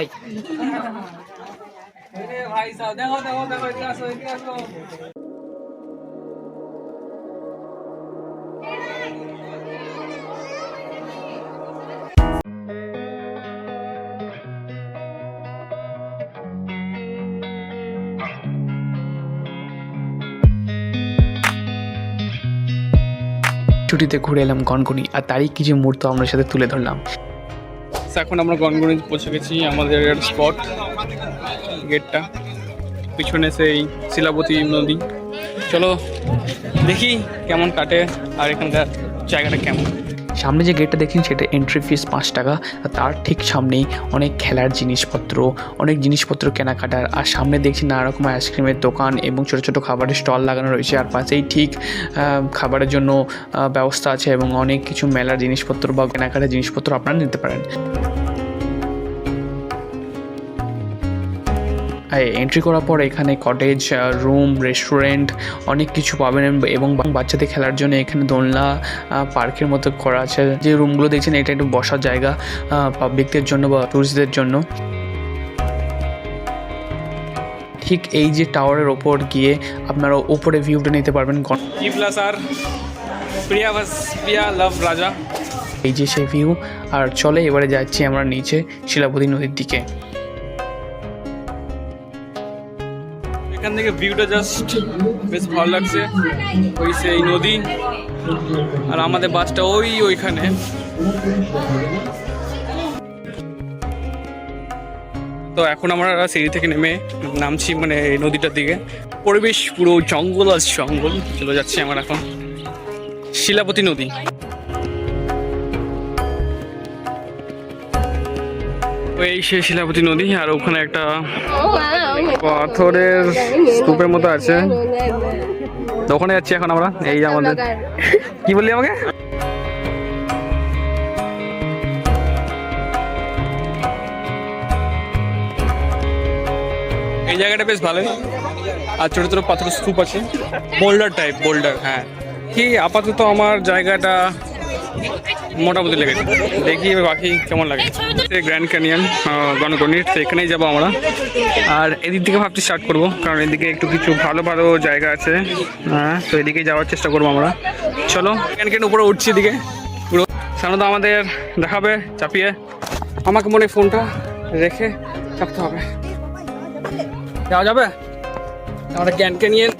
ভাই। ছুটিতে ঘুরে এলাম গনগনি আর তারই কিছু মুহূর্ত আমরা সাথে তুলে ধরলাম। এখন আমরা গনগনি পৌঁছে গেছি আমাদের স্পট গেটটা পিছনে সেই শিলাবতী নদী। চলো দেখি কেমন কাটে আর এখানকার জায়গাটা কেমন। সামনে যে গেটটা দেখছেন সেটা এন্ট্রি ফিস পাঁচ টাকা। তার ঠিক সামনেই অনেক খেলার জিনিসপত্র, অনেক জিনিসপত্র কেনাকাটার। আর সামনে দেখছি নানা রকম আইসক্রিমের দোকান এবং ছোটো ছোটো খাবারের স্টল লাগানো রয়েছে। আর পাশেই ঠিক খাবারের জন্য ব্যবস্থা আছে এবং অনেক কিছু মেলার জিনিসপত্র বা কেনাকাটার জিনিসপত্র আপনারা নিতে পারেন। এন্ট্রি করার পর এখানে কটেজ রুম রেস্টুরেন্ট অনেক কিছু পাবেন এবং বাচ্চাদের খেলার জন্য এখানে দোলনা পার্কের মতো করা আছে। যে রুমগুলো দেখছেন এটা একটু বসার জায়গা পাবলিকদের জন্য বা টুরিস্টদের জন্য। ঠিক এই যে টাওয়ারের ওপর গিয়ে আপনারা ওপরে ভিউটা নিতে পারবেন। প্লাস আর প্রিয়া প্রিয়া লাভ রাজা এই যে সেই ভিউ আর চলে এবারে যাচ্ছি আমরা নিচে শিলাপতি নদীর দিকে। এখান থেকে ভিউটা জাস্ট বেশ ভালো লাগছে। ওই সেই নদী আর আমাদের বাসটা ওই ওইখানে। তো এখন আমরা সিঁড়ি থেকে নেমে নামছি মানে এই নদীটার দিকে। পরিবেশ পুরো জঙ্গল আর জঙ্গল চলে যাচ্ছি আমার এখন। শিলাপতি নদী। এই সেই শিলাপতি নদী আর ওখানে একটা পাথরের স্তূপের মতো আছে। ওখানে যাচ্ছি এখন আমরা, এই আমাদের। কি বললি আমাকে? এই জায়গাটা বেশ ভালো আর ছোট ছোট পাথরের স্তূপ আছে। বোল্ডার টাইপ বোল্ডার হ্যাঁ। কি আপাতত আমার জায়গাটা মোটামুটি লেগেছে। দেখি বাকি কেমন লাগে। গ্র্যান্ড ক্যানিয়ন গণগণিত তো এখানেই যাব আমরা। আর এদিক থেকে ভাবছি স্টার্ট করব, কারণ এদিকে একটু কিছু ভালো ভালো জায়গা আছে। হ্যাঁ তো এদিকে যাওয়ার চেষ্টা করব আমরা। চলো ক্যান ক্যান উপরে উঠছি এদিকে। পুরো সাধারণত আমাদের দেখাবে, চাপিয়ে। আমাকে মনে ফোনটা রেখে চাপতে হবে। যাওয়া যাবে? আমরা ক্যান ক্যানিয়ন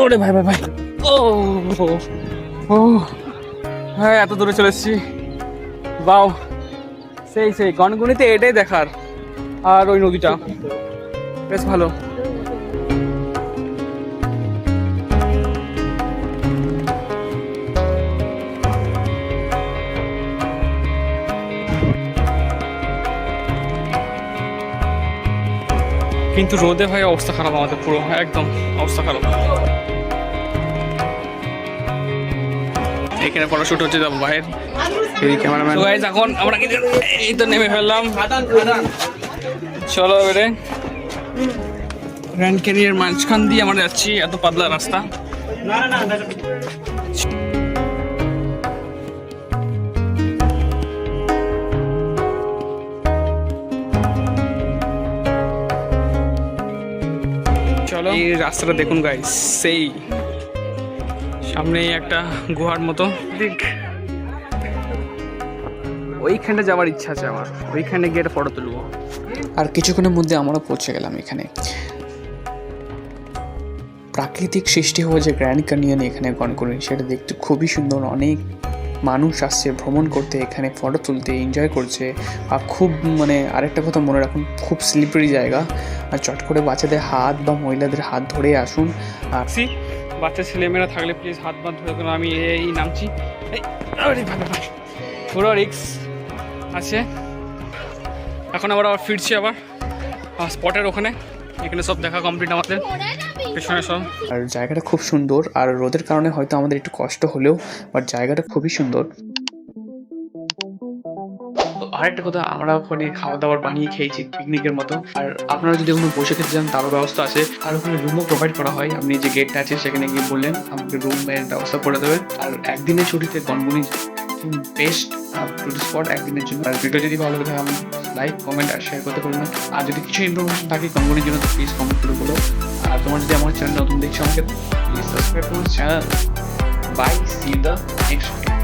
ওরে ভাই ভাই ভাই। ও হ্যাঁ এত দূরে চলে এসেছি। বাও। সেই সেই গনগনিতে এটাই দেখার। আর ওই নদীটা। বেশ ভালো। কিন্তু রোদে ভাই অবস্থা খারাপ আমাদের পুরো। একদম অবস্থা খারাপ। এখানে ফটোশুট হচ্ছে যাব বাইরে। এই ক্যামেরাম্যান তো গাইজ এখন আমরা এই তো নেমে ফেললাম। চলো এবারে। গ্র্যান্ড ক্যানিয়ের মাঝখান দিয়ে আমরা যাচ্ছি এত পাতলা রাস্তা। না না চলো। এই রাস্তাটা দেখুন গাইস সেই। সামনেই একটা গুহার মতো। দিক ওইখানটা যাওয়ার ইচ্ছা আছে আমার। ওইখানে গিয়ে একটা ফটো তুলবো। আর কিছুক্ষণের মধ্যে আমরা পৌঁছে গেলাম এখানে। প্রাকৃতিক সৃষ্টি হওয়া যে গ্র্যান্ড ক্যানিয়ন এখানে গনগনি সেটা দেখতে খুবই সুন্দর। অনেক মানুষ আসছে ভ্রমণ করতে এখানে ফটো তুলতে এনজয় করছে। আর খুব মানে আরেকটা কথা মনে রাখুন খুব স্লিপারি জায়গা। আর চট করে বাচ্চাদের হাত বা মহিলাদের হাত ধরে আসুন। আর বাচ্চা ছেলেমেয়েরা থাকলে প্লিজ হাত বাঁধ ধরে কোনো আমি এই নামছি। পুরো রিক্স আছে। এখন আবার আবার ফিরছি আবার। স্পটের ওখানে। এখানে সব দেখা কমপ্লিট আমাদের। পেছনে সব। আর জায়গাটা খুব সুন্দর। আর রোদের কারণে হয়তো আমাদের একটু কষ্ট হলেও বাট জায়গাটা খুবই সুন্দর। আরেকটা কথা, আমরা ওখানে খাওয়া দাওয়ার বানিয়ে খেয়েছি পিকনিকের মতো। আর আপনারা যদি ওখানে বসে খেতে চান, তারও ব্যবস্থা আছে। আর ওখানে রুমও প্রোভাইড করা হয়। আপনি যে গেটটা আছে, সেখানে গিয়ে বললেন, আমাকে রুমের ব্যবস্থা করে দেবে। আর একদিনের ছুটিতে গনগুনি বেস্ট টুরিস্ট স্পট একদিনের জন্য। আর ভিডিও যদি ভালো লাগে আমি লাইক কমেন্ট আর শেয়ার করতে পারবেন আর যদি কিছু ইনফরমেশন থাকে কমেন্টের জন্য, তো প্লিজ কমেন্ট করে বলো। আর তোমার যদি আমার চ্যানেল নতুন দেখছ আমাকে প্লিজ সাবস্ক্রাইব করো channel bye see the next